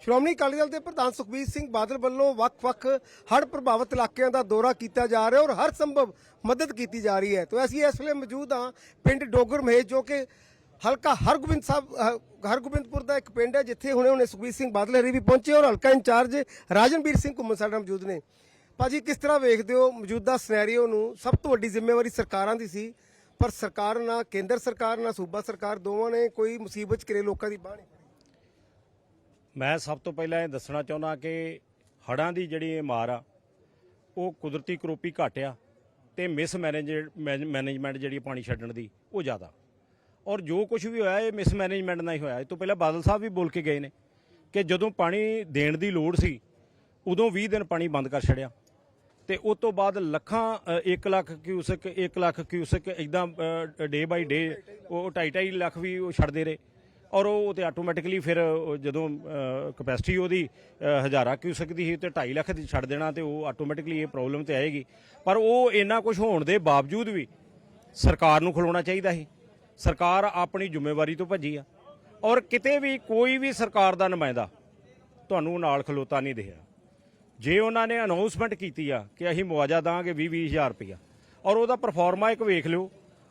ਸ਼੍ਰੋਮਣੀ ਅਕਾਲੀ ਦਲ ਦੇ ਪ੍ਰਧਾਨ ਸੁਖਬੀਰ ਸਿੰਘ ਬਾਦਲ ਵੱਲੋਂ ਵੱਖ-ਵੱਖ ਹੜ੍ਹ ਪ੍ਰਭਾਵਿਤ ਇਲਾਕਿਆਂ ਦਾ ਦੌਰਾ ਕੀਤਾ ਜਾ ਰਿਹਾ ਔਰ ਹਰ ਸੰਭਵ ਮਦਦ ਕੀਤੀ ਜਾ ਰਹੀ ਹੈ। ਤਾਂ ਅਸੀਂ ਇਸ ਵੇਲੇ ਮੌਜੂਦ ਹਾਂ ਪਿੰਡ ਡੋਗਰ ਮਹੇਸ਼ ਜੋ ਕਿ ਹਲਕਾ ਹਰਗੋਬਿੰਦ ਸਾਹਿਬ ਅਹ, ਹਰਗੋਬਿੰਦਪੁਰ ਦਾ ਇੱਕ ਪਿੰਡ ਹੈ ਜਿੱਥੇ ਹੁਣੇ ਹੁਣੇ ਸੁਖਬੀਰ ਸਿੰਘ ਬਾਦਲ ਹਰੀ ਵੀ ਪਹੁੰਚੇ ਔਰ ਹਲਕਾ ਇੰਚਾਰਜ ਰਾਜਨਵੀਰ ਸਿੰਘ ਘੁੰਮਣ ਸਾਡੇ ਮੌਜੂਦ ਨੇ। ਭਾਜੀ ਕਿਸ ਤਰ੍ਹਾਂ ਵੇਖਦੇ ਹੋ ਮੌਜੂਦਾ ਸਿਨੈਰੀਓ ਨੂੰ? ਸਭ ਤੋਂ ਵੱਡੀ ਜ਼ਿੰਮੇਵਾਰੀ ਸਰਕਾਰਾਂ ਦੀ ਸੀ ਪਰ ਸਰਕਾਰ ਨਾ ਕੇਂਦਰ ਸਰਕਾਰ ਨਾ ਸੂਬਾ ਸਰਕਾਰ ਦੋਵਾਂ ਨੇ ਕੋਈ ਮੁਸੀਬਤ 'ਚ ਘਿਰੇ ਲੋਕਾਂ ਦੀ ਬਾਹ ਨਹੀਂ। ਮੈਂ ਸਭ ਤੋਂ ਪਹਿਲਾਂ ਇਹ ਦੱਸਣਾ ਚਾਹੁੰਦਾ ਕਿ ਹੜ੍ਹਾਂ ਦੀ ਜਿਹੜੀ ਇਹ ਮਾਰ ਆ, ਉਹ ਕੁਦਰਤੀ ਕਰੋਪੀ ਘੱਟ ਆ ਤੇ ਮਿਸ ਮੈਨੇਜਮੈਂਟ ਜਿਹੜੀ ਪਾਣੀ ਛੱਡਣ ਦੀ, ਉਹ ਜ਼ਿਆਦਾ। ਔਰ ਜੋ ਕੁਝ ਵੀ ਹੋਇਆ, ਇਹ ਮਿਸ ਮੈਨੇਜਮੈਂਟ ਨਾਲ ਹੀ ਹੋਇਆ। ਇਹ ਤੋਂ ਪਹਿਲਾਂ ਬਾਦਲ ਸਾਹਿਬ ਵੀ ਬੋਲ ਕੇ ਗਏ ਨੇ ਕਿ ਜਦੋਂ ਪਾਣੀ ਦੇਣ ਦੀ ਲੋੜ ਸੀ, ਉਦੋਂ 20 ਦਿਨ ਪਾਣੀ ਬੰਦ ਕਰ ਛੜਿਆ ਤੇ ਉਸ ਤੋਂ ਬਾਅਦ ਲੱਖਾਂ 1 ਲੱਖ ਕਿਊਸਕ 1 ਲੱਖ ਕਿਊਸਕ ਇਦਾਂ ਡੇ ਬਾਈ ਡੇ ਉਹ 2.5 ਲੱਖ ਵੀ ਉਹ ਛੱਡਦੇ ਰਹੇ। ਔਰ ਉਹ ਤੇ ਆਟੋਮੈਟਿਕਲੀ ਫਿਰ ਜਦੋਂ ਕਪੈਸਿਟੀ ਉਹਦੀ ਹਜ਼ਾਰਾਂ ਕਿਊਸਕ ਦੀ ਸੀ ਤੇ 2.5 ਲੱਖ ਦੀ ਛੱਡ ਦੇਣਾ ਤੇ ਉਹ ਆਟੋਮੈਟਿਕਲੀ ਇਹ ਪ੍ਰੋਬਲਮ ਤੇ ਆਏਗੀ। ਪਰ ਉਹ ਇੰਨਾ ਕੁਝ ਹੋਣ ਦੇ ਬਾਵਜੂਦ ਵੀ ਸਰਕਾਰ ਨੂੰ ਖਲੋਣਾ ਚਾਹੀਦਾ ਸੀ। ਸਰਕਾਰ ਆਪਣੀ ਜ਼ਿੰਮੇਵਾਰੀ ਤੋਂ ਭੱਜੀ ਆ। ਔਰ ਕਿਤੇ ਵੀ ਕੋਈ ਵੀ ਸਰਕਾਰ ਦਾ ਨੁਮਾਇੰਦਾ ਤੁਹਾਨੂੰ ਨਾਲ ਖਲੋਤਾ ਨਹੀਂ ਦਿਖਿਆ ਜੇ ਉਹਨਾਂ ਨੇ ਅਨਾਉਂਸਮੈਂਟ ਕੀਤੀ ਆ ਕਿ ਅਸੀਂ ਮੁਆਵਜ਼ਾ ਦਾਂਗੇ 20 ਹਜ਼ਾਰ ਰੁਪਇਆ ਔਰ ਉਹਦਾ ਪਰਫਾਰਮਾ ਇੱਕ ਵੇਖ ਲਿਓ,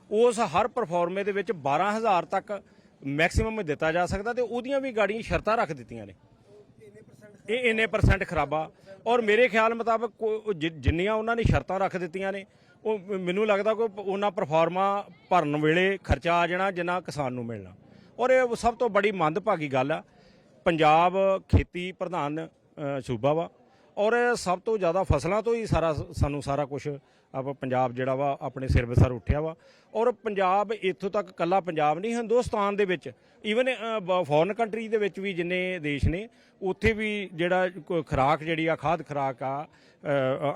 ਉਸ ਹਰ ਪਰਫਾਰਮੇ ਦੇ ਵਿੱਚ 12000 ਤੱਕ ਮੈਕਸਿਮਮ ਦਿੱਤਾ ਜਾ ਸਕਦਾ ਤੇ ਉਹਦੀਆਂ ਵੀ ਗਾੜੀਆਂ ਸ਼ਰਤਾਂ ਰੱਖ ਦਿੱਤੀਆਂ ਨੇ। ਇਹ ਇੰਨੇ ਪਰਸੈਂਟ ਖਰਾਬਾ। ਔਰ ਮੇਰੇ ਖਿਆਲ ਮੁਤਾਬਕ ਕੋ- ਜਿ- ਜਿੰਨੀਆਂ ਉਹਨਾਂ ਨੇ ਸ਼ਰਤਾਂ ਰੱਖ ਦਿੱਤੀਆਂ ਨੇ, ਉਹ ਮੈਨੂੰ ਲੱਗਦਾ ਕੋਈ ਉਹਨਾਂ ਪਰਫਾਰਮਾ ਭਰਨ ਵੇਲੇ ਖਰਚਾ ਆ ਜਾਣਾ, ਜਿੰਨਾ ਕਿਸਾਨ ਨੂੰ ਮਿਲਣਾ। ਔਰ ਇਹ ਸਭ ਤੋਂ ਬੜੀ ਮੰਦਭਾਗੀ ਗੱਲ ਆ। ਪੰਜਾਬ ਖੇਤੀ ਪ੍ਰਧਾਨ ਸੂਬਾ ਵਾ। ਔਰ ਸਭ ਤੋਂ ਜ਼ਿਆਦਾ ਫਸਲਾਂ ਤੋਂ ਹੀ ਸਾਰਾ ਸਾਨੂੰ ਸਾਰਾ ਕੁਝ ਆਪ ਪੰਜਾਬ ਜਿਹੜਾ ਵਾ ਆਪਣੇ ਸਿਰ ਬਸਰ ਉੱਠਿਆ ਵਾ। ਔਰ ਪੰਜਾਬ ਇੱਥੋਂ ਤੱਕ ਕੱਲਾ ਪੰਜਾਬ ਨਹੀਂ ਹਿੰਦੁਸਤਾਨ ਦੇ ਵਿੱਚ ਈਵਨ ਫੋਰਨ ਕੰਟਰੀ ਦੇ ਵਿੱਚ ਵੀ ਜਿੰਨੇ ਦੇਸ਼ ਨੇ ਉੱਥੇ ਵੀ ਜਿਹੜਾ ਖੁਰਾਕ ਜਿਹੜੀ ਆ ਖਾਦ ਖੁਰਾਕ ਆ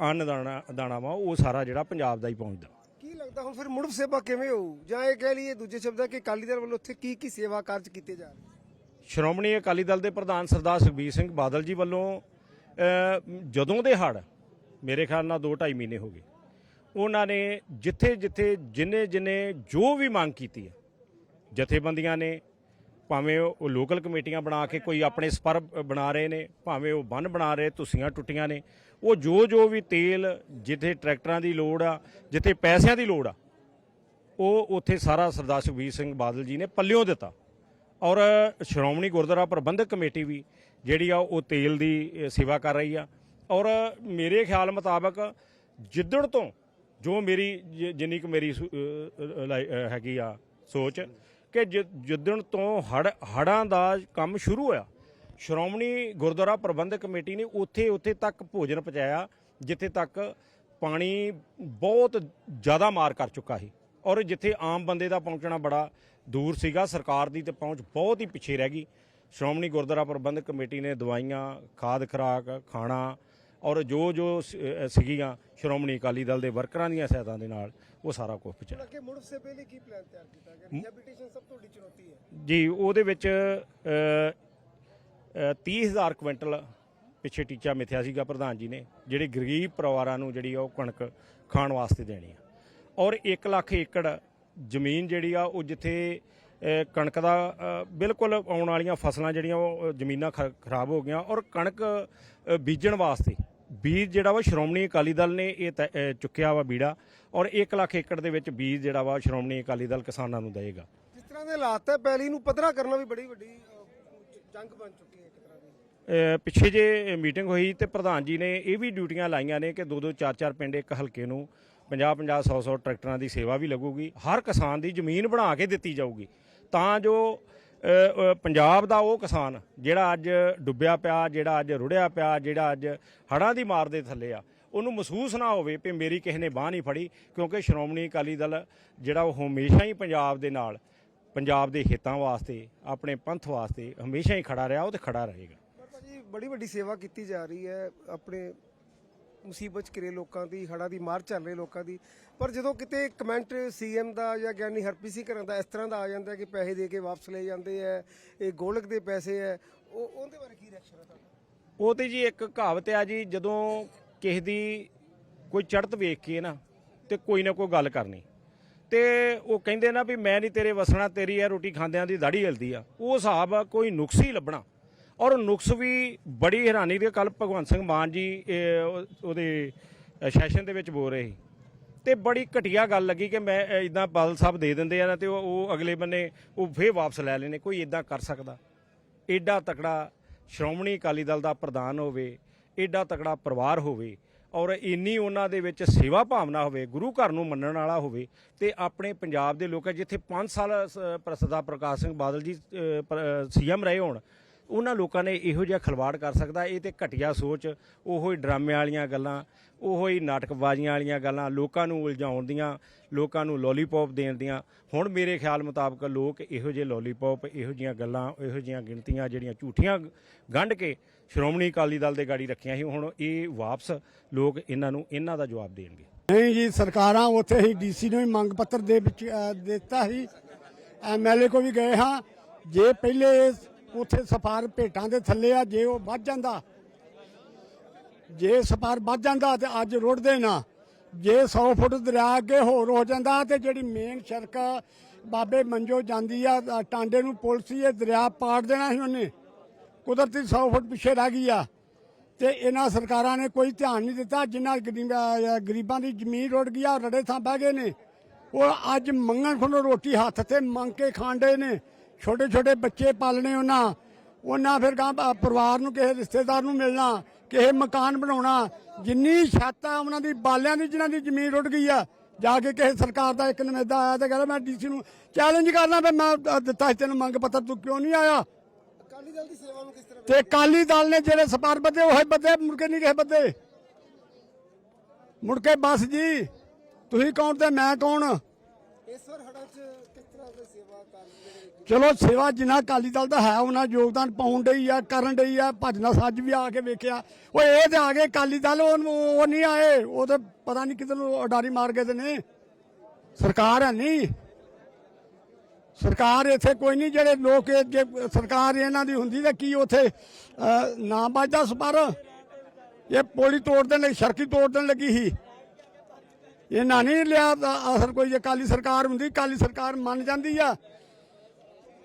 ਅੰਨ ਦਾਣਾ ਦਾਣਾ ਵਾ ਉਹ ਸਾਰਾ ਜਿਹੜਾ ਪੰਜਾਬ ਦਾ ਹੀ ਪਹੁੰਚਦਾ। ਕੀ ਲੱਗਦਾ ਹੁਣ ਫਿਰ ਮੁੜ ਸੇਵਾ ਕਿਵੇਂ ਹੋਊ? ਜਾਂ ਇਹ ਕਹਿ ਲਈਏ ਦੂਜੇ ਸ਼ਬਦਾਂ ਕਿ ਅਕਾਲੀ ਦਲ ਵੱਲੋਂ ਉੱਥੇ ਕੀ ਕੀ ਸੇਵਾ ਕਾਰਜ ਕੀਤੇ ਜਾ ਰਹੇ? ਸ਼੍ਰੋਮਣੀ ਅਕਾਲੀ ਦਲ ਦੇ ਪ੍ਰਧਾਨ ਸਰਦਾਰ ਸੁਖਬੀਰ ਸਿੰਘ ਬਾਦਲ ਜੀ ਵੱਲੋਂ ਜਦੋਂ ਦੇ ਹੜ ਮੇਰੇ ਖਿਆਲ ਨਾਲ 2.5 ਮਹੀਨੇ ਹੋ ਗਏ। ਉਹਨਾਂ ਨੇ ਜਿੱਥੇ ਜਿੱਥੇ ਜਿੰਨੇ ਜਿੰਨੇ ਜੋ ਵੀ ਮੰਗ ਕੀਤੀ ਹੈ, ਜਥੇਬੰਦੀਆਂ ਨੇ, ਭਾਵੇਂ ਉਹ ਲੋਕਲ ਕਮੇਟੀਆਂ ਬਣਾ ਕੇ ਕੋਈ ਆਪਣੇ ਸਪਰ ਬਣਾ ਰਹੇ ਨੇ, ਭਾਵੇਂ ਉਹ ਬੰਨ ਬਣਾ ਰਹੇ ਤੁਸੀਆਂ ਟੁੱਟੀਆਂ ਨੇ, ਉਹ ਜੋ ਜੋ ਵੀ ਤੇਲ ਜਿੱਥੇ ਟਰੈਕਟਰਾਂ ਦੀ ਲੋੜ ਆ, ਜਿੱਥੇ ਪੈਸਿਆਂ ਦੀ ਲੋੜ ਆ, ਉਹ ਉੱਥੇ ਸਾਰਾ ਸਰਦਾਰ ਸੁਖਬੀਰ ਸਿੰਘ ਬਾਦਲ ਜੀ ਨੇ ਪੱਲਿਓਂ ਦਿੱਤਾ। ਔਰ ਸ਼੍ਰੋਮਣੀ ਗੁਰਦੁਆਰਾ ਪ੍ਰਬੰਧਕ ਕਮੇਟੀ ਵੀ ਜਿਹੜੀ ਆ, ਉਹ ਤੇਲ ਦੀ ਸੇਵਾ ਕਰ ਰਹੀ ਆ। ਔਰ ਮੇਰੇ ਖਿਆਲ ਮੁਤਾਬਕ ਜਿੱਦਣ ਤੋਂ ਜੋ ਮੇਰੀ ਜ- ਜਿੰਨੀ ਕੁ ਮੇਰੀ ਸੁ- ਲਾਈ- ਹੈਗੀ ਆ ਸੋਚ ਕਿ ਜਿੱਦਣ ਤੋਂ ਹੜ, ਹੜਾਂ ਦਾ ਕੰਮ ਸ਼ੁਰੂ ਹੋਇਆ, ਸ਼੍ਰੋਮਣੀ ਗੁਰਦੁਆਰਾ ਪ੍ਰਬੰਧਕ ਕਮੇਟੀ ਨੇ ਉੱਥੇ ਉੱਥੇ ਤੱਕ ਭੋਜਨ ਪਹੁੰਚਾਇਆ, ਜਿੱਥੇ ਤੱਕ ਪਾਣੀ ਬਹੁਤ ਜ਼ਿਆਦਾ ਮਾਰ ਕਰ ਚੁੱਕਾ ਸੀ ਔਰ ਜਿੱਥੇ ਆਮ ਬੰਦੇ ਦਾ ਪਹੁੰਚਣਾ ਬੜਾ ਦੂਰ ਸੀਗਾ, ਸਰਕਾਰ ਦੀ ਤੇ ਪਹੁੰਚ ਬਹੁਤ ਹੀ ਪਿੱਛੇ ਰਹਿ ਗਈ। ਸ਼੍ਰੋਮਣੀ ਗੁਰਦੁਆਰਾ ਪ੍ਰਬੰਧਕ ਕਮੇਟੀ ਨੇ ਦਵਾਈਆਂ, ਖਾਦ ਖੁਰਾਕ, ਖਾਣਾ ਔਰ ਜੋ ਜੋ ਸ- ਸੀਗੀਆਂ ਸ਼੍ਰੋਮਣੀ ਅਕਾਲੀ ਦਲ ਦੇ ਵਰਕਰਾਂ ਦੀਆਂ ਸਹਾਇਤਾ ਦੇ ਨਾਲ ਉਹ ਸਾਰਾ ਕੁਝ ਪਹੁੰਚਾਇਆ ਅੱਗੇ ਮੁੜ ਸੇਵਾ ਲਈ ਕੀ ਪਲਾਨ ਤਿਆਰ ਕੀਤਾ ਗਿਆ? ਰੀਹੈਬਿਲਿਟੇਸ਼ਨ ਸਭ ਤੋਂ ਵੱਡੀ ਚੁਣੌਤੀ ਹੈ। ਜੀ ਉਹਦੇ ਵਿੱਚ ਅ, ਅ, 30000 ਕੁਇੰਟਲ ਪਿੱਛੇ ਟੀਚਾ ਮਿਥਿਆ ਸੀਗਾ ਪ੍ਰਧਾਨ ਜੀ ਨੇ ਜਿਹੜੇ ਗਰੀਬ ਪਰਿਵਾਰਾਂ ਨੂੰ ਜਿਹੜੀ ਉਹ ਕਣਕ ਖਾਣ ਵਾਸਤੇ ਦੇਣੀ ਆ। ਔਰ 1 ਲੱਖ ਏਕੜ ਜ਼ਮੀਨ ਜਿਹੜੀ ਆ ਉਹ ਜਿੱਥੇ ਕਣਕ ਦਾ ਬਿਲਕੁਲ ਆਉਣ ਵਾਲੀਆਂ ਫਸਲਾਂ ਜਿਹੜੀਆਂ ਉਹ ਜ਼ਮੀਨਾਂ ਖਰਾਬ ਹੋ ਗਈਆਂ ਔਰ ਕਣਕ ਬੀਜਣ ਵਾਸਤੇ ਬੀਜ ਜਿਹੜਾ ਵਾ ਸ਼੍ਰੋਮਣੀ ਅਕਾਲੀ ਦਲ ਨੇ ਇਹ ਚੁੱਕਿਆ ਵਾ ਬੀੜਾ ਔਰ 1 ਲੱਖ ਏਕੜ ਦੇ ਵਿੱਚ ਬੀਜ ਜਿਹੜਾ ਵਾ ਸ਼੍ਰੋਮਣੀ ਅਕਾਲੀ ਦਲ ਕਿਸਾਨਾਂ ਨੂੰ ਦੇਏਗਾ। ਜਿਸ ਤਰ੍ਹਾਂ ਦੇ ਹਾਲਾਤ ਹੈ ਪੈਲੀ ਨੂੰ ਪੱਧਰਾ ਕਰਨਾ ਵੀ ਬੜੀ ਵੱਡੀ ਜੰਗ ਬਣ ਚੁੱਕੀ ਹੈ ਇੱਕ ਤਰ੍ਹਾਂ ਦੀ। ਪਿੱਛੇ ਜੇ ਮੀਟਿੰਗ ਹੋਈ ਤੇ ਪ੍ਰਧਾਨ ਜੀ ਨੇ ਇਹ ਵੀ ਡਿਊਟੀਆਂ ਲਾਈਆਂ ਨੇ ਕਿ ਦੋ ਦੋ ਚਾਰ ਚਾਰ ਪਿੰਡ ਇੱਕ ਹਲਕੇ ਨੂੰ 50 50 100 100 ਟਰੈਕਟਰਾਂ ਦੀ ਸੇਵਾ ਵੀ ਲੱਗੂਗੀ। ਹਰ ਕਿਸਾਨ ਦੀ ਜ਼ਮੀਨ ਬਣਾ ਕੇ ਦਿੱਤੀ ਜਾਊਗੀ। ਤਾਂ ਜੋ ਪੰਜਾਬ ਦਾ ਉਹ ਕਿਸਾਨ ਜਿਹੜਾ ਅੱਜ ਡੁੱਬਿਆ ਪਿਆ, ਜਿਹੜਾ ਅੱਜ ਰੁੜਿਆ ਪਿਆ, ਜਿਹੜਾ ਅੱਜ ਹੜ੍ਹਾਂ ਦੀ ਮਾਰ ਦੇ ਥੱਲੇ ਆ, ਉਹਨੂੰ ਮਹਿਸੂਸ ਨਾ ਹੋਵੇ ਕਿ ਮੇਰੀ ਕਿਸੇ ਨੇ ਬਾਹ ਨਹੀਂ ਫੜੀ, ਕਿਉਂਕਿ ਸ਼੍ਰੋਮਣੀ ਅਕਾਲੀ ਦਲ ਜਿਹੜਾ ਉਹ ਹਮੇਸ਼ਾ ਹੀ ਪੰਜਾਬ ਦੇ ਨਾਲ, ਪੰਜਾਬ ਦੇ ਹਿੱਤਾਂ ਵਾਸਤੇ, ਆਪਣੇ ਪੰਥ ਵਾਸਤੇ ਹਮੇਸ਼ਾ ਹੀ ਖੜਾ ਰਿਹਾ, ਉਹ ਤੇ ਖੜਾ ਰਹੇਗਾ। ਪਰ ਬੜੀ ਵੱਡੀ ਸੇਵਾ ਕੀਤੀ ਜਾ ਰਹੀ ਹੈ, ਆਪਣੇ ਮੁਸੀਬਤ 'ਚ ਘਿਰੇ ਲੋਕਾਂ ਦੀ ਹੜਾ ਦੀ ਮਾਰ ਚੱਲ ਰਹੇ ਲੋਕਾਂ ਦੀ। ਪਰ ਜਦੋਂ ਕਿਤੇ ਕਮੈਂਟ ਸੀਐਮ ਦਾ ਜਾਂ ਗਿਆਨੀ ਹਰਪ੍ਰੀਤ ਸਿੰਘ ਘਰਾਂ ਦਾ ਇਸ ਤਰ੍ਹਾਂ ਦਾ ਆ ਜਾਂਦਾ ਕਿ ਪੈਸੇ ਦੇ ਕੇ ਵਾਪਸ ਲੈ ਜਾਂਦੇ ਆ ਇਹ ਗੋਲਕ ਦੇ ਪੈਸੇ ਹੈ ਉਹ ਉਹਦੇ ਬਾਰੇ ਕੀ ਰਿਐਕਸ਼ਨ ਹੈ ਤੁਹਾਡਾ? ਉਹ ਤੇ ਜੀ ਇੱਕ ਕਹਾਵਤ ਆ ਜੀ ਜਦੋਂ ਕਿਸੇ ਦੀ ਕੋਈ ਚੜਤ ਵੇਖ ਕੇ ਨਾ ਤੇ ਕੋਈ ਨਾ ਕੋਈ ਗੱਲ ਕਰਨੀ। ਤੇ ਉਹ ਕਹਿੰਦੇ ਨਾ ਵੀ ਮੈਂ ਨਹੀਂ ਤੇਰੇ ਵਸਣਾ ਤੇਰੀ ਇਹ ਰੋਟੀ ਖਾਂਦਿਆਂ ਦੀ ਦਾੜੀ ਹਿਲਦੀ ਆ। ਉਹ ਹਿਸਾਬ ਆ, ਕੋਈ ਨੁਕਸ ਹੀ ਲੱਭਣਾ। ਔਰ ਨੁਕਸ ਵੀ ਬੜੀ ਹੈਰਾਨੀ ਦੇ ਕੱਲ ਭਗਵੰਤ ਸਿੰਘ ਮਾਨ ਜੀ ਉਹਦੇ ਸੈਸ਼ਨ ਦੇ ਵਿੱਚ ਬੋਲ ਰਹੇ ਸੀ। ਤੇ ਬੜੀ ਘਟੀਆ ਗੱਲ ਲੱਗੀ ਕਿ ਮੈਂ ਇਦਾਂ ਬਾਦਲ ਸਾਹਿਬ ਦੇ ਦਿੰਦੇ ਆ ਨਾ ਤੇ ਉਹ ਉਹ ਅਗਲੇ ਬੰਨੇ ਉਹ ਫੇਰ ਵਾਪਸ ਲੈ ਲੈਣੇ ਕੋਈ ਇਦਾਂ ਕਰ ਸਕਦਾ। ਏਡਾ ਤਕੜਾ ਸ਼੍ਰੋਮਣੀ ਅਕਾਲੀ ਦਲ ਦਾ ਪ੍ਰਧਾਨ ਹੋਵੇ, ਏਡਾ ਤਕੜਾ ਪਰਿਵਾਰ ਹੋਵੇ, ਔਰ ਇੰਨੀ ਉਹਨਾਂ ਦੇ ਵਿੱਚ ਸੇਵਾ ਭਾਵਨਾ ਹੋਵੇ, ਗੁਰੂ ਘਰ ਨੂੰ ਮੰਨਣ ਵਾਲਾ ਹੋਵੇ, ਤੇ ਆਪਣੇ ਪੰਜਾਬ ਦੇ ਲੋਕ, ਜਿੱਥੇ 5 ਸਾਲ ਸ- ਪ੍ਰ- ਸਰਦਾਰ ਪ੍ਰਕਾਸ਼ ਸਿੰਘ ਬਾਦਲ ਜੀ ਸੀਐਮ ਰਹੇ ਹੋਣ ਉਹਨਾਂ ਲੋਕਾਂ ਨੇ ਇਹੋ ਜਿਹਾ ਖਲਵਾੜ ਕਰ ਸਕਦਾ ਇਹ ਤੇ ਘਟੀਆ ਸੋਚ ਉਹੋ ਹੀ ਡਰਾਮੇ ਵਾਲੀਆਂ ਗੱਲਾਂ ਉਹੋ ਹੀ ਨਾਟਕਬਾਜ਼ੀਆਂ ਵਾਲੀਆਂ ਗੱਲਾਂ ਲੋਕਾਂ ਨੂੰ ਉਲਝਾਉਣ ਦੀਆਂ ਲੋਕਾਂ ਨੂੰ ਲੋਲੀਪੌਪ ਦੇਣ ਦੀਆਂ। ਹੁਣ ਮੇਰੇ ਖਿਆਲ ਮੁਤਾਬਕ ਲੋਕ ਇਹੋ ਜਿਹੇ ਲੋਲੀਪੌਪ ਇਹੋ ਜਿਹੀਆਂ ਗੱਲਾਂ ਇਹੋ ਜਿਹੀਆਂ ਗਿਣਤੀਆਂ ਜਿਹੜੀਆਂ ਝੂਠੀਆਂ ਗੰਢ ਕੇ ਸ਼੍ਰੋਮਣੀ ਅਕਾਲੀ ਦਲ ਦੇ ਗਾੜੀ ਰੱਖੀਆਂ ਸੀ ਹੁਣ ਇਹ ਵਾਪਸ ਲੋਕ ਇਹਨਾਂ ਨੂੰ ਇਹਨਾਂ ਦਾ ਜਵਾਬ ਦੇਣਗੇ। ਨਹੀਂ ਜੀ ਸਰਕਾਰਾਂ ਉੱਥੇ ਹੀ ਡੀਸੀ ਨੂੰ ਵੀ ਮੰਗ ਪੱਤਰ ਦੇ ਵਿੱਚ ਅ, ਦਿੱਤਾ ਸੀ। ਐਮਐਲਏ ਕੋ ਵੀ ਗਏ ਹਾਂ। ਜੇ ਪਹਿਲੇ ਉੱਥੇ ਸਫਾਰ ਭੇਟਾਂ ਦੇ ਥੱਲੇ ਆ, ਜੇ ਉਹ ਵੱਧ ਜਾਂਦਾ। ਜੇ ਸਫਾਰ ਵੱਧ ਜਾਂਦਾ ਤੇ ਅੱਜ ਰੁੜਦੇ ਨਾ ਜੇ 100 ਫੁੱਟ ਦਰਿਆ ਅੱਗੇ ਹੋਰ ਹੋ ਜਾਂਦਾ ਤੇ ਜਿਹੜੀ ਮੇਨ ਸੜਕ ਬਾਬੇ ਮੰਜੋ ਜਾਂਦੀ ਆ ਟਾਂਡੇ ਨੂੰ ਪੁਲਿਸ ਹੀ ਇਹ ਦਰਿਆ ਪਾੜ ਦੇਣਾ ਸੀ ਉਹਨੇ। ਕੁਦਰਤੀ 100 ਫੁੱਟ ਪਿੱਛੇ ਰਹਿ ਗਈ ਆ। ਤੇ ਇਹਨਾਂ ਸਰਕਾਰਾਂ ਨੇ ਕੋਈ ਧਿਆਨ ਨਹੀਂ ਦਿੱਤਾ ਜਿਨ੍ਹਾਂ ਗਰੀਬਾਂ ਗਰੀਬਾਂ ਦੀ ਜ਼ਮੀਨ ਰੁੜ ਗਈ ਆ, ਰੜੇ ਥਾਂ ਬਹਿ ਗਏ ਨੇ। ਉਹ ਅੱਜ ਮੰਗਣ ਖੋਨੋ ਰੋਟੀ ਹੱਥ ਤੇ ਮੰਗ ਕੇ ਖਾਂਦੇ ਨੇ। ਛੋਟੇ ਛੋਟੇ ਬੱਚੇ ਪਾਲਣੇ ਉਹਨਾਂ ਉਹਨਾਂ ਫਿਰ ਗਾਂ ਪਰਿਵਾਰ ਨੂੰ ਕਿਸੇ ਰਿਸ਼ਤੇਦਾਰ ਨੂੰ ਮਿਲਣਾ ਕਿਸੇ ਮਕਾਨ ਬਣਾਉਣਾ ਜਿੰਨੀ ਛੱਤ ਆ ਉਹਨਾਂ ਦੀ ਬਾਲਿਆਂ ਦੀ ਜਿਨ੍ਹਾਂ ਦੀ ਜ਼ਮੀਨ ਰੁੜ ਗਈ ਆ ਜਾ ਕੇ ਕਿਸੇ ਸਰਕਾਰ ਦਾ ਇੱਕ ਨਮੇਦਾ ਆਇਆ ਤੇ ਕਹਿੰਦਾ ਮੈਂ ਡੀਸੀ ਨੂੰ ਚੈਲੰਜ ਕਰਨਾ ਵੀ ਮੈਂ ਦਿੱਤਾ ਸੀ ਤੈਨੂੰ ਮੰਗ ਪੱਤਰ ਤੂੰ ਕਿਉਂ ਨਹੀਂ ਆਇਆ? ਅਕਾਲੀ ਦਲ ਦੀ ਸੇਵਾ ਨੂੰ ਕਿਸ ਤਰ੍ਹਾਂ ਤੇ ਅਕਾਲੀ ਦਲ ਨੇ ਜਿਹੜੇ ਸਪਾਰ ਬੱਦੇ ਉਹ ਬੱਦੇ ਮੁੜ ਕੇ ਨਹੀਂ ਕਿਸੇ ਬੱਦੇ। ਮੁੜ ਕੇ ਬਸ ਜੀ ਤੁਸੀਂ ਕੌਣ ਤੇ ਮੈਂ ਕੌਣ? ਇਸ ਵਾਰ ਕਿਸ ਤਰ੍ਹਾਂ ਦੀ ਸੇਵਾ ਕਰ ਚਲੋ ਸੇਵਾ ਜਿੰਨਾ ਅਕਾਲੀ ਦਲ ਦਾ ਹੈ ਉਹਨਾਂ ਯੋਗਦਾਨ ਪਾਉਣ ਡਈ ਆ ਕਰਨ ਡਈ ਆ ਭਜਨਾ ਸੱਜ ਵੀ ਆ ਕੇ ਵੇਖਿਆ। ਉਹ ਇਹ ਤੇ ਆ ਗਏ ਅਕਾਲੀ ਦਲ ਉਹ ਨਹੀਂ ਆਏ। ਉਹ ਤੇ ਪਤਾ ਨਹੀਂ ਕਿਤੇ ਨੂੰ ਉਡਾਰੀ ਮਾਰ ਗਏ ਤੇ ਨੇ ਸਰਕਾਰ ਹੈ ਨਹੀਂ। ਸਰਕਾਰ ਇੱਥੇ ਕੋਈ ਨਹੀਂ ਜਿਹੜੇ ਲੋਕ ਜੇ ਸਰਕਾਰ ਇਹਨਾਂ ਦੀ ਹੁੰਦੀ ਤਾਂ ਕੀ ਉੱਥੇ ਅਹ, ਨਾ ਵੱਜਦਾ ਸਪਰ। ਇਹ ਪੋਲੀ ਤੋੜ ਦੇਣ ਲਈ ਸੜਕੀ ਤੋੜ ਦੇਣ ਲੱਗੀ ਸੀ। ਇਹਨਾਂ ਨਹੀਂ ਲਿਆ ਤਾਂ ਅਸਰ ਕੋਈ ਜੇ ਕਾਲੀ ਸਰਕਾਰ ਹੁੰਦੀ ਕਾਲੀ ਸਰਕਾਰ ਮੰਨ ਜਾਂਦੀ ਆ।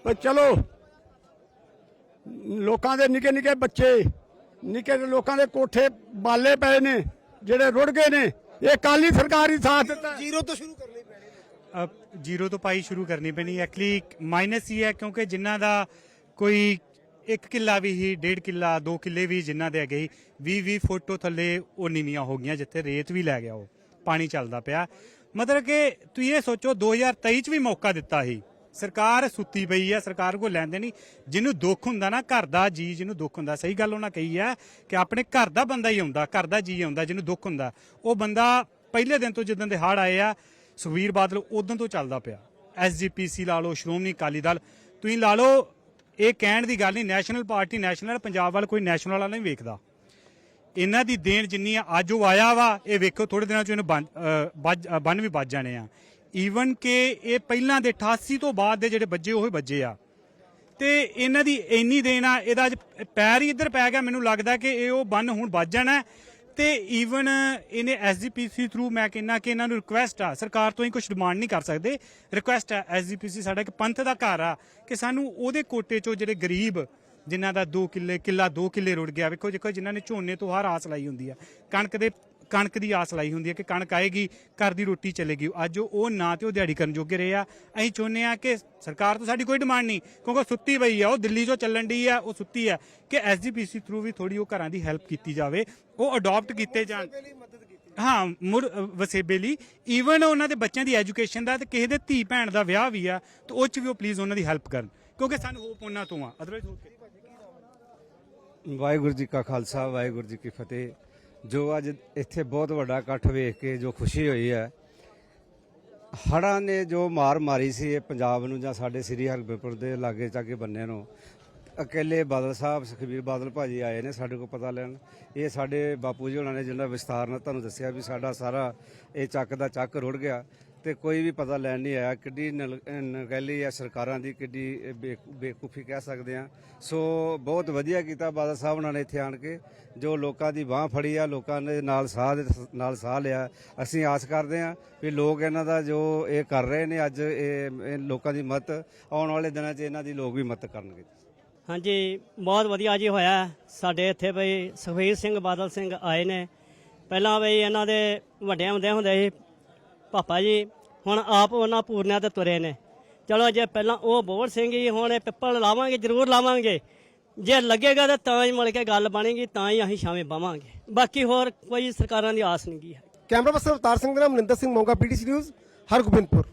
ਪਰ ਚਲੋ ਲੋਕਾਂ ਦੇ ਨਿੱਕੇ ਨਿੱਕੇ ਬੱਚੇ ਨਿੱਕੇ ਲੋਕਾਂ ਦੇ ਕੋਠੇ ਬਾਲੇ ਪਏ ਨੇ ਜਿਹੜੇ ਰੁੜ ਗਏ ਨੇ ਇਹ ਕਾਲੀ ਸਰਕਾਰ ਹੀ ਸਾਥ ਦਿੱਤਾ। ਜ਼ੀਰੋ ਤੋਂ ਸ਼ੁਰੂ ਕਰਨੀ ਪੈਣੀ ਜ਼ੀਰੋ ਤੋਂ ਪਾਈ ਸ਼ੁਰੂ ਕਰਨੀ ਪੈਣੀ ਐਕਚੁਅਲੀ ਮਾਈਨਸ ਹੀ ਹੈ ਕਿਉਂਕਿ ਜਿਨ੍ਹਾਂ ਦਾ ਕੋਈ 1 ਕਿੱਲਾ ਵੀ ਹੀ 1.5 ਕਿੱਲਾ 2 ਕਿੱਲੇ ਵੀ ਜਿਨ੍ਹਾਂ ਦੇ ਹੈਗੇ 20 20 ਫੁੱਟ ਤੋਂ ਥੱਲੇ ਉਹ ਨੀਵੀਆਂ ਹੋ ਗਈਆਂ ਜਿੱਥੇ ਰੇਤ ਵੀ ਲੈ ਗਿਆ ਉਹ। ਪਾਣੀ ਚੱਲਦਾ ਪਿਆ। ਮਤਲਬ ਕਿ ਤੁਸੀਂ ਇਹ ਸੋਚੋ 2023 ਚ ਵੀ ਮੌਕਾ ਦਿੱਤਾ ਸੀ। ਸਰਕਾਰ ਸੁੱਤੀ ਪਈ ਹੈ ਸਰਕਾਰ ਕੋਲ ਲੈਂਦੇ ਨਹੀਂ। ਜਿਹਨੂੰ ਦੁੱਖ ਹੁੰਦਾ ਨਾ, ਘਰ ਦਾ ਜੀ ਜਿਹਨੂੰ ਦੁੱਖ ਹੁੰਦਾ, ਸਹੀ ਗੱਲ ਉਹਨਾਂ ਕਹੀ ਹੈ ਕਿ ਆਪਣੇ ਘਰ ਦਾ ਬੰਦਾ ਹੀ ਆਉਂਦਾ, ਘਰ ਦਾ ਜੀ ਆਉਂਦਾ ਜਿਹਨੂੰ ਦੁੱਖ ਹੁੰਦਾ। ਉਹ ਬੰਦਾ ਪਹਿਲੇ ਦਿਨ ਤੋਂ ਜਿੱਦਾਂ ਦੇ ਹੜ ਆਏ ਆ ਸੁਖਵੀਰ ਬਾਦਲ ਉਦੋਂ ਤੋਂ ਚੱਲਦਾ ਪਿਆ। ਐਸਜੀਪੀਸੀ ਲਾ ਲਓ, ਸ਼੍ਰੋਮਣੀ ਅਕਾਲੀ ਦਲ। ਤੁਸੀਂ ਲਾ ਲਓ, ਇਹ ਕਹਿਣ ਦੀ ਗੱਲ ਨਹੀਂ, ਨੈਸ਼ਨਲ ਪਾਰਟੀ, ਨੈਸ਼ਨਲ, ਪੰਜਾਬ ਵੱਲ ਕੋਈ ਨੈਸ਼ਨਲ ਵਾਲਾ ਨਹੀਂ ਵੇਖਦਾ। ਇਹਨਾਂ ਦੀ ਦੇਣ ਜਿੰਨੀ ਆ ਅੱਜ ਉਹ ਆਇਆ ਵਾ, ਇਹ ਵੇਖੋ ਥੋੜੇ ਦਿਨਾਂ ਚ ਇਹਨੂੰ ਬੰਨ ਵੱਜ- ਬੰਨ ਵੀ ਵੱਜ ਜਾਣੇ ਆ। ਈਵਨ ਕਿ ਇਹ ਪਹਿਲਾਂ ਦੇ 88 ਤੋਂ ਬਾਅਦ ਦੇ ਜਿਹੜੇ ਬੱਜੇ ਉਹ ਹੀ ਬੱਜੇ ਆ। ਤੇ ਇਹਨਾਂ ਦੀ ਇੰਨੀ ਦੇਣ ਆ, ਇਹਦਾ ਅੱਜ ਪੈਰ ਹੀ ਇੱਧਰ ਪੈ ਗਿਆ, ਮੈਨੂੰ ਲੱਗਦਾ ਕਿ ਇਹ ਉਹ ਬੰਨ ਹੁਣ ਵੱਜ ਜਾਣਾ। ਹੈ। ਤੇ ਈਵਨ ਇਹਨੇ ਐਸਜੀਪੀਸੀ ਥਰੂ ਮੈਂ ਕਹਿੰਨਾ ਕਿ ਇਹਨਾਂ ਨੂੰ ਰਿਕੁਐਸਟ ਆ, ਸਰਕਾਰ ਤੋਂ ਹੀ ਕੁਝ ਡਿਮਾਂਡ ਨਹੀਂ ਕਰ ਸਕਦੇ। ਰਿਕੁਐਸਟ ਆ ਐਸਜੀਪੀਸੀ ਸਾਡਾ ਇੱਕ ਪੰਥ ਦਾ ਘਰ ਆ, ਕਿ ਸਾਨੂੰ ਉਹਦੇ ਕੋਟੇ ਚੋਂ ਜਿਹੜੇ ਗਰੀਬ ਜਿਨ੍ਹਾਂ ਦਾ 2 ਕਿੱਲੇ ਕਿੱਲਾ 2 ਕਿੱਲੇ ਰੁੜ ਗਿਆ। ਵੇਖੋ ਦੇਖੋ ਜਿਨ੍ਹਾਂ ਨੇ ਝੋਨੇ ਤੋਂ ਹਰ ਆਸ ਲਾਈ ਹੁੰਦੀ ਆ। ਕਣਕ ਦੇ ਕਣਕ ਦੀ ਆਸ ਲਾਈ ਹੁੰਦੀ ਹੈ ਕਿ ਕਣਕ ਆਏਗੀ ਘਰ ਦੀ ਰੋਟੀ ਚੱਲੇਗੀ। ਅੱਜ ਉਹ ਨਾ ਤੇ ਉਹ ਦਿਹਾੜੀ ਕਰਨ ਜੋਗੇ ਰਹੇ ਆ। ਅਸੀਂ ਚਾਹੁੰਦੇ ਆ ਕਿ ਸਰਕਾਰ ਤੋਂ ਸਾਡੀ ਕੋਈ ਡਿਮਾਂਡ ਨਹੀਂ ਕਿਉਂਕਿ ਸੁੱਤੀ ਪਈ ਆ। ਉਹ ਦਿੱਲੀ ਤੋਂ ਚੱਲਣ ਦੀ ਆ ਉਹ ਸੁੱਤੀ ਆ। ਕਿ ਐਸਜੀਪੀਸੀ ਥਰੂ ਵੀ ਥੋੜੀ ਉਹ ਘਰਾਂ ਦੀ ਹੈਲਪ ਕੀਤੀ ਜਾਵੇ। ਉਹ ਅਡਾਪਟ ਕੀਤੇ ਜਾਣ। ਹਾਂ ਅ, ਵਸੇਬੇ ਲਈ। ਈਵਨ ਉਹਨਾਂ ਦੇ ਬੱਚਿਆਂ ਦੀ ਐਜੂਕੇਸ਼ਨ ਦਾ ਤੇ ਕਿਸੇ ਦੇ ਧੀ ਭੈਣ ਦਾ ਵਿਆਹ ਵੀ ਆ ਤੇ ਉਹ ਚ ਵੀ ਉਹ ਪਲੀਜ਼ ਉਹਨਾਂ ਦੀ ਹੈਲਪ ਕਰਨ। ਕਿਉਂਕਿ ਸਾਨੂੰ ਹੋਪ ਉਹਨਾਂ ਤੋਂ ਆ। ਅਦਰਵਾਈਜ਼ ਹੋਰ ਕੀ ਵਾਹਿਗੁਰੂ ਜੀ ਕਾ ਖਾਲਸਾ, ਵਾਹਿਗੁਰੂ ਜੀ ਕੀ ਫਤਿਹ। ਜੋ ਅੱਜ ਇੱਥੇ ਬਹੁਤ ਵੱਡਾ ਇਕੱਠ ਵੇਖ ਕੇ ਜੋ ਖੁਸ਼ੀ ਹੋਈ ਹੈ, ਹੜ੍ਹਾਂ ਨੇ ਜੋ ਮਾਰ ਮਾਰੀ ਸੀ ਇਹ ਪੰਜਾਬ ਨੂੰ ਜਾਂ ਸਾਡੇ ਸ੍ਰੀ ਹਰਗੋਬਿੰਦਪੁਰ ਦੇ ਲਾਗੇ ਚਾਗੇ ਬੰਨੇ ਨੂੰ ਇਕੱਲੇ ਬਾਦਲ ਸਾਹਿਬ, ਸੁਖਬੀਰ ਬਾਦਲ ਭਾਜੀ ਆਏ ਨੇ ਸਾਡੇ ਕੋਲ ਪਤਾ ਲੈਣ। ਇਹ ਸਾਡੇ ਬਾਪੂ ਜੀ ਉਹਨਾਂ ਨੇ ਜਿਹੜਾ ਵਿਸਤਾਰ ਨਾਲ ਤੁਹਾਨੂੰ ਦੱਸਿਆ ਵੀ ਸਾਡਾ ਸਾਰਾ ਇਹ ਚੱਕ ਦਾ ਚੱਕ ਰੁੜ ਗਿਆ। ਤੇ ਕੋਈ ਵੀ ਪਤਾ ਲੈਣ ਨਹੀਂ ਆਇਆ ਕਿੱਡੀ ਨਲ- ਅਹ ਨਗੈਲੀ ਆ ਸਰਕਾਰਾਂ ਦੀ ਕਿੱਡੀ ਇਹ ਬੇਕ- ਕਹਿ ਸਕਦੇ ਆ ਸੋ ਬਹੁਤ ਵਧੀਆ ਕੀਤਾ ਬਾਦਲ ਸਾਹਿਬ ਉਹਨਾਂ ਨੇ ਇੱਥੇ ਆਣ ਕੇ। ਜੋ ਲੋਕਾਂ ਦੀ ਬਾਹ ਫੜੀ ਆ, ਲੋਕਾਂ ਨੇ ਨਾਲ ਸਾਹ ਦੇ ਨਾਲ ਸਾਹ ਲਿਆ, ਅਸੀਂ ਆਸ ਕਰਦੇ ਆ ਵੀ ਲੋਕ ਇਹਨਾਂ ਦਾ ਜੋ ਇਹ ਕਰ ਰਹੇ ਨੇ ਅੱਜ ਇਹ ਲੋਕਾਂ ਦੀ ਮਦਦ ਆਉਣ ਵਾਲੇ ਦਿਨਾਂ 'ਚ ਇਹਨਾਂ ਦੀ ਲੋਕ ਵੀ ਮਦਦ ਕਰਨਗੇ। ਹਾਂਜੀ, ਬਹੁਤ ਵਧੀਆ ਜੀ ਹੋਇਆ। ਸਾਡੇ ਇੱਥੇ ਬਈ ਸੁਖਬੀਰ ਸਿੰਘ, ਬਾਦਲ ਸਿੰਘ ਆਏ ਨੇ। ਪਹਿਲਾਂ ਬਈ ਇਹਨਾਂ ਦੇ ਵੱਡਿਆਂ ਹੁੰਦੇ ਹੁੰਦੇ ਸੀ ਪਾਪਾ ਜੀ, ਹੁਣ ਆਪ ਉਹਨਾਂ ਪੂਰਨਿਆਂ ਤੇ ਤੁਰੇ ਨੇ। ਚਲੋ ਜੇ ਪਹਿਲਾਂ ਉਹ ਬੋੜ ਸਿੰਘ ਜੀ ਹੁਣ ਇਹ ਪਿੱਪਲ ਲਾਵਾਂਗੇ, ਜ਼ਰੂਰ ਲਾਵਾਂਗੇ। ਜੇ ਲੱਗੇਗਾ ਤਾਂ ਤਾਂ ਹੀ ਮਿਲ ਕੇ ਗੱਲ ਬਣੇਗੀ, ਤਾਂ ਹੀ ਅਸੀਂ ਸ਼ਾਮੇ ਬਾਵਾਂਗੇ। ਬਾਕੀ ਹੋਰ ਕੋਈ ਸਰਕਾਰਾਂ ਦੀ ਆਸ ਨਹੀਂ ਗੀ ਹੈ ਕੈਮਰਾ ਪਰਸਨ ਅਵਤਾਰ ਸਿੰਘ ਦੇ ਨਾਲ ਮਨਿੰਦਰ ਸਿੰਘ ਮੋਗਾ, ਪੀਟੀਸੀ ਨਿਊਜ਼, ਹਰਗੋਬਿੰਦਪੁਰ।